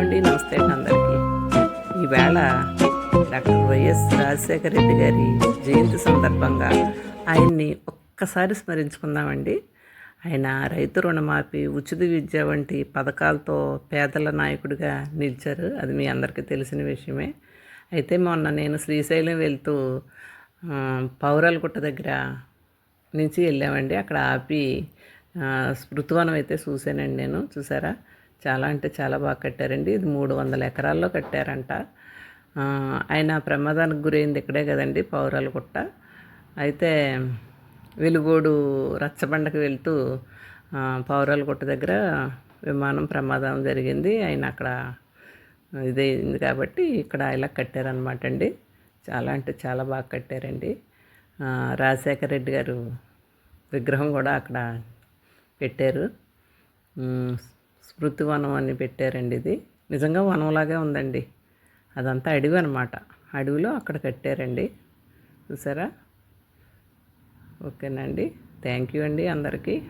అండి నమస్తే అండి అందరికీ. ఈవేళ డాక్టర్ వైఎస్ రాజశేఖర రెడ్డి గారి జయంతి సందర్భంగా ఆయన్ని ఒక్కసారి స్మరించుకుందామండి. ఆయన రైతు రుణమాఫీ ఉచిత విద్య వంటి పథకాలతో పేదల నాయకుడిగా నిలిచారు. అది మీ అందరికీ తెలిసిన విషయమే. అయితే మొన్న నేను శ్రీశైలం వెళ్తూ పౌరాలగుట్ట దగ్గర నుంచి వెళ్ళామండి. అక్కడ ఆపి ఆ, స్మృతివనం అయితే చూశానండి నేను. చూసారా? చాలా అంటే చాలా బాగా కట్టారండి. ఇది మూడు వందల ఎకరాల్లో కట్టారంట. ఆయన ప్రమాదానికి గురైంది ఇక్కడే కదండి పౌరాలగుట్ట. అయితే వెలుగోడు రచ్చబండకు వెళ్తూ పౌరాలగుట్ట దగ్గర విమానం ప్రమాదం జరిగింది. ఆయన అక్కడ ఇదైంది కాబట్టి ఇక్కడ ఇలా కట్టారనమాట అండి. చాలా అంటే చాలా బాగా కట్టారండి. రాజశేఖర రెడ్డి గారు విగ్రహం కూడా అక్కడ పెట్టారు. స్మృతి వనం అని పెట్టారండి ఇది. నిజంగా వనంలాగే ఉందండి. అదంతా అడవి అనమాట అడవిలో అక్కడ కట్టారండి. చూసారా? ఓకేనండి. థ్యాంక్ యూ అండి అందరికీ.